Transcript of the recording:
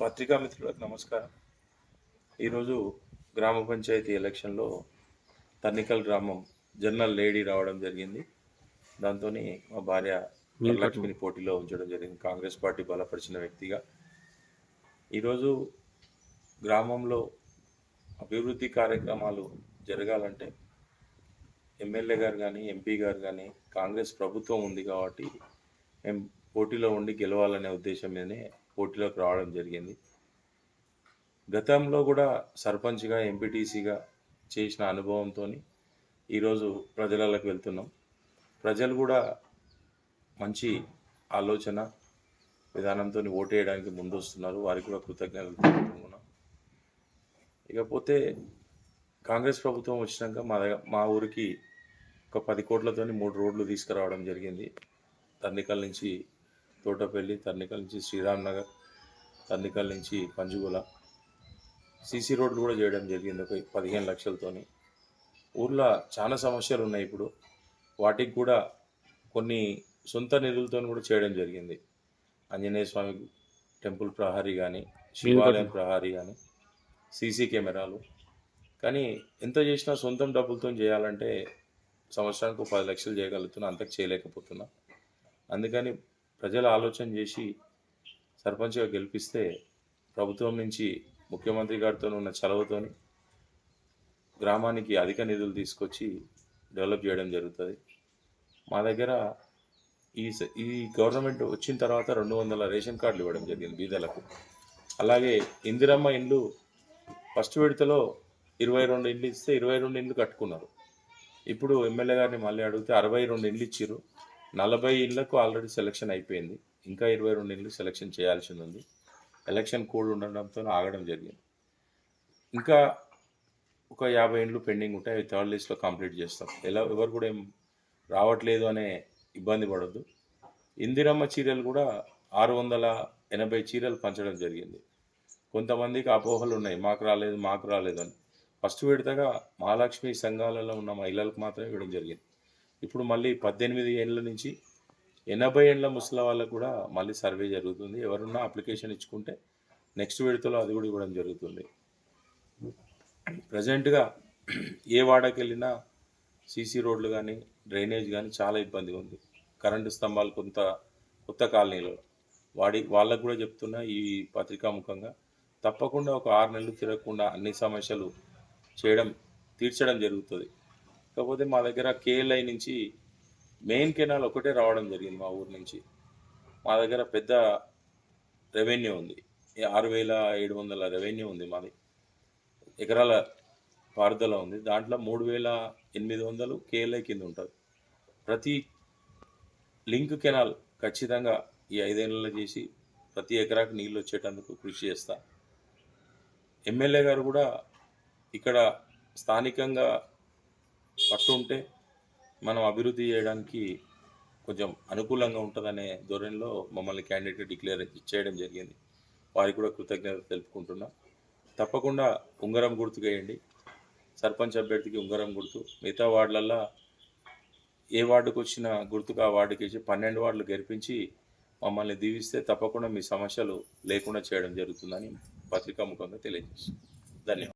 పత్రికా మిత్రులకు నమస్కారం. ఈరోజు గ్రామ పంచాయతీ ఎలక్షన్లో తన్నికల్ గ్రామం జనరల్ లేడీ రావడం జరిగింది. దాంతో మా భార్య వరలక్ష్మిని పోటీలో ఉంచడం జరిగింది. కాంగ్రెస్ పార్టీ బలపరిచిన వ్యక్తిగా. ఈరోజు గ్రామంలో అభివృద్ధి కార్యక్రమాలు జరగాలంటే ఎమ్మెల్యే గారు కానీ ఎంపీ గారు కానీ కాంగ్రెస్ ప్రభుత్వం ఉంది కాబట్టి పోటీలో ఉండి గెలవాలనే ఉద్దేశం మీదనే పోటీలోకి రావడం జరిగింది. గతంలో కూడా సర్పంచ్గా ఎంపీటీసీగా చేసిన అనుభవంతో ఈరోజు ప్రజలకు వెళ్తున్నాం. ప్రజలు కూడా మంచి ఆలోచన విధానంతో ఓటేయడానికి ముందు వస్తున్నారు వారికి కూడా కృతజ్ఞతలు తెలుపుతున్నాం. ఇకపోతే కాంగ్రెస్ ప్రభుత్వం వచ్చినాక మా దగ్గర మా ఊరికి ఒక పది కోట్లతోని మూడు రోడ్లు తీసుకురావడం జరిగింది. తర్నికల్ నుంచి తోటపల్లి తర్నికల్ నుంచి శ్రీరామ్ నగర్ తర్నికల్ నుంచి పంజుగుల. సీసీ రోడ్లు కూడా చేయడం జరిగింది ఒక పదిహేను లక్షలతోని. ఊర్లో చాలా సమస్యలు ఉన్నాయి ఇప్పుడు. వాటికి కూడా కొన్ని సొంత నిధులతో కూడా చేయడం జరిగింది. ఆంజనేయ స్వామి టెంపుల్ ప్రహారీ కానీ శివాలయం ప్రహారీ కానీ సీసీ కెమెరాలు. కానీ ఎంత చేసినా సొంతం డబ్బులతో చేయాలంటే సంవత్సరానికి ఒక పది లక్షలు చేయగలుగుతున్నా అంతకు చేయలేకపోతున్నా. అందుకని ప్రజలు ఆలోచన చేసి సర్పంచ్గా గెలిపిస్తే ప్రభుత్వం నుంచి ముఖ్యమంత్రి గారితో ఉన్న చలవతోని గ్రామానికి అధిక నిధులు తీసుకొచ్చి డెవలప్ చేయడం జరుగుతుంది. మా దగ్గర ఈ స- ఈ గవర్నమెంట్ వచ్చిన తర్వాత రెండు వందల రేషన్ కార్డులు ఇవ్వడం జరిగింది బీదలకు. అలాగే ఇందిరమ్మ ఇండ్లు ఫస్ట్ విడతలో ఇరవై రెండు ఇండ్లు ఇస్తే ఇరవై రెండు ఇండ్లు కట్టుకున్నారు. ఇప్పుడు ఎమ్మెల్యే గారిని మళ్ళీ అడిగితే అరవై రెండు ఇండ్లు ఇచ్చిర్రు. నలభై ఇళ్ళకు ఆల్రెడీ సెలక్షన్ అయిపోయింది. ఇంకా ఇరవై రెండు ఇళ్ళు సెలక్షన్ చేయాల్సి ఉంది ఎలక్షన్ కోడ్ ఉండడంతో ఆగడం జరిగింది. ఇంకా ఒక యాభై ఇండ్లు పెండింగ్ ఉంటాయి. అవి థర్డ్ లిస్ట్లో కంప్లీట్ చేస్తాం. ఎలా ఎవరు కూడా ఏం రావట్లేదు అనే ఇబ్బంది పడద్దు. ఇందిరమ్మ చీరలు కూడా ఆరు వందల ఎనభై చీరలు పంచడం జరిగింది. కొంతమందికి అపోహలు ఉన్నాయి. మాకు రాలేదు మాకు రాలేదు అని. ఫస్ట్ విడతగా మహాలక్ష్మి సంఘాలలో ఉన్న మహిళలకు మాత్రమే ఇవ్వడం జరిగింది. ఇప్పుడు మళ్ళీ పద్దెనిమిది ఏళ్ళ నుంచి ఎనభై ఏళ్ళ ముసలి వాళ్ళకు కూడా మళ్ళీ సర్వే జరుగుతుంది. ఎవరున్నా అప్లికేషన్ ఇచ్చుకుంటే నెక్స్ట్ విడతలో అది కూడా ఇవ్వడం జరుగుతుంది. ప్రజెంట్గా ఏ వాడకి వెళ్ళినా సీసీ రోడ్లు కానీ డ్రైనేజ్ కానీ చాలా ఇబ్బందిగా ఉంది. కరెంటు స్తంభాలు కొంత కొత్త కాలనీలో. వాడి వాళ్ళకు కూడా చెప్తున్నా ఈ పత్రికాముఖంగా తప్పకుండా ఒక ఆరు నెలలు తిరగకుండా అన్ని సమస్యలు చేయడం తీర్చడం జరుగుతుంది. కాకపోతే మా దగ్గర కేఎల్ఐ నుంచి మెయిన్ కెనాల్ ఒకటే రావడం జరిగింది మా ఊరు నుంచి. మా దగ్గర పెద్ద రెవెన్యూ ఉంది. ఆరు వేల ఏడు వందల రెవెన్యూ ఉంది మాది. ఎకరాల పారుదల ఉంది. దాంట్లో మూడు వేల ఎనిమిది వందలు కేఎల్ఐ కింద ఉంటుంది. ప్రతి లింక్ కెనాల్ ఖచ్చితంగా ఈ ఐదేళ్ళలో చేసి ప్రతి ఎకరాకు నీళ్ళు వచ్చేటందుకు కృషి చేస్తా. ఎమ్మెల్యే గారు కూడా ఇక్కడ స్థానికంగా పట్టు ఉంటే మనం అభివృద్ధి చేయడానికి కొంచెం అనుకూలంగా ఉంటుందనే ధోరణిలో మమ్మల్ని క్యాండిడేట్ డిక్లేర్ చేయడం జరిగింది. వారికి కూడా కృతజ్ఞత తెలుపుకుంటున్నా. తప్పకుండా ఉంగరం గుర్తుకేయండి సర్పంచ్ అభ్యర్థికి ఉంగరం గుర్తు. మిగతా వార్డులల్లో ఏ వార్డుకు వచ్చిన గుర్తుకు ఆ వార్డుకి ఇచ్చి పన్నెండు వార్డులు గెలిపించి మమ్మల్ని దీవిస్తే తప్పకుండా మీ సమస్యలు లేకుండా చేయడం జరుగుతుందని పత్రికా ముఖంగా తెలియజేస్తుంది ధన్యవాదాలు.